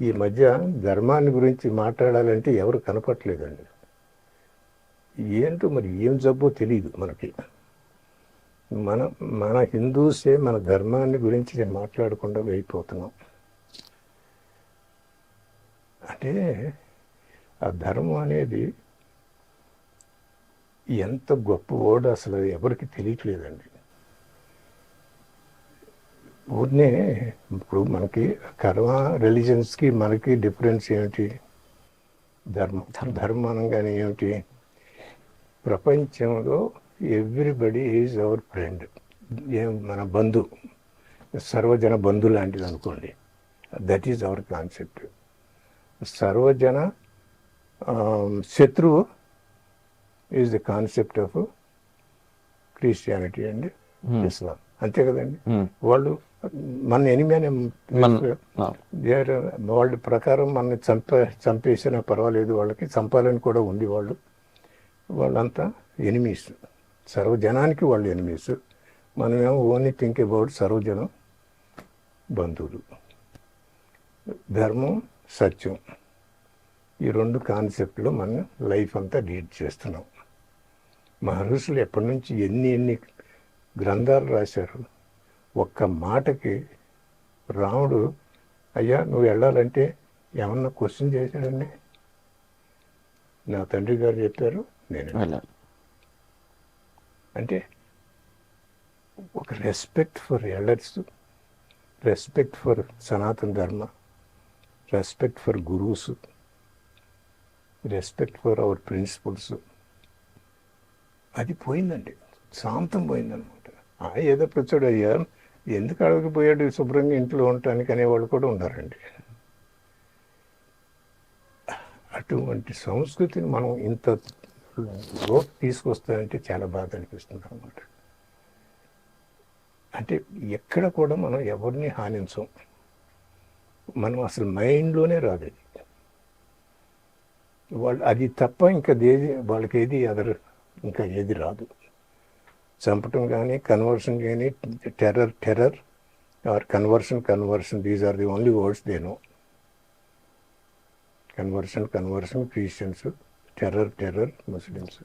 ఈ మధ్య ధర్మాన్ని గురించి మాట్లాడాలంటే ఎవరు కనపట్లేదండి ఏంటో మరి ఏం జబ్బో తెలియదు మనకి. మన మన హిందూసే మన ధర్మాన్ని గురించి మాట్లాడకుండా వెళ్ళిపోతున్నాం. అంటే ఆ ధర్మం అనేది ఎంత గొప్ప ఓడ అసలు ఎవరికి తెలియట్లేదండి. ఊరినే ఇప్పుడు మనకి కర్మ రిలీజన్స్కి మనకి డిఫరెన్స్ ఏమిటి? ధర్మం. ధర్మం. అనగానే ఏమిటి? ప్రపంచంలో ఎవ్రీబడి ఈజ్ అవర్ ఫ్రెండ్ ఏం మన బంధు సర్వజన బంధు లాంటిది అనుకోండి. దట్ ఈజ్ అవర్ కాన్సెప్ట్ సర్వజన శత్రువు is the concept of Christianity and Islam అంతే కదండి. వాళ్ళు మన ఎనిమి అనే మన are, వాళ్ళ ప్రకారం మనని చంప చంపేసినా పర్వాలేదు వాళ్ళకి చంపాలని కూడా ఉంది వాళ్ళు వాళ్ళంతా ఎనిమీస్ సర్వజనానికి వాళ్ళు ఎనిమీస్ మనమేమో ఓన్లీ థింక్ అబౌట్ సర్వజనం బంధువులు. ధర్మం సత్యం. ఈ రెండు కాన్సెప్ట్లు మనం లైఫ్ అంతా లీడ్ చేస్తున్నాం. మహర్షులు ఎప్పటి నుంచి ఎన్ని ఎన్ని గ్రంథాలు రాశారు. ఒక్క మాటకి రాముడు అయ్యా నువ్వు వెళ్ళాలంటే ఏమన్నా క్వశ్చన్ చేశాడండి? నా తండ్రి గారు చెప్పారు నేను. అంటే ఒక respect for elders respect for Sanatana Dharma respect for gurus respect for our principles అది పోయిందండి. శాంతం పోయిందనమాట. ఆ ఏదో పిచ్చాడు అయ్యా ఎందుకు అడగపోయాడు శుభ్రంగా ఇంట్లో ఉండటానికి అనేవాళ్ళు కూడా ఉన్నారండి. అటువంటి సంస్కృతిని మనం ఇంత లోపు తీసుకొస్తానంటే చాలా బాధ అనిపిస్తుంది అనమాట అంటే ఎక్కడ కూడా మనం ఎవరిని హానించం. మనం అసలు మైండ్లోనే రాదు అది. వాళ్ళు అది తప్ప ఇంకా ఏది వాళ్ళకి ఏది అదర్ ఇంకా ఏది రాదు. చంపటం కానీ కన్వర్షన్ కానీ terror terror or conversion conversion these are the only words దేను conversion conversion Christians terror terror Muslims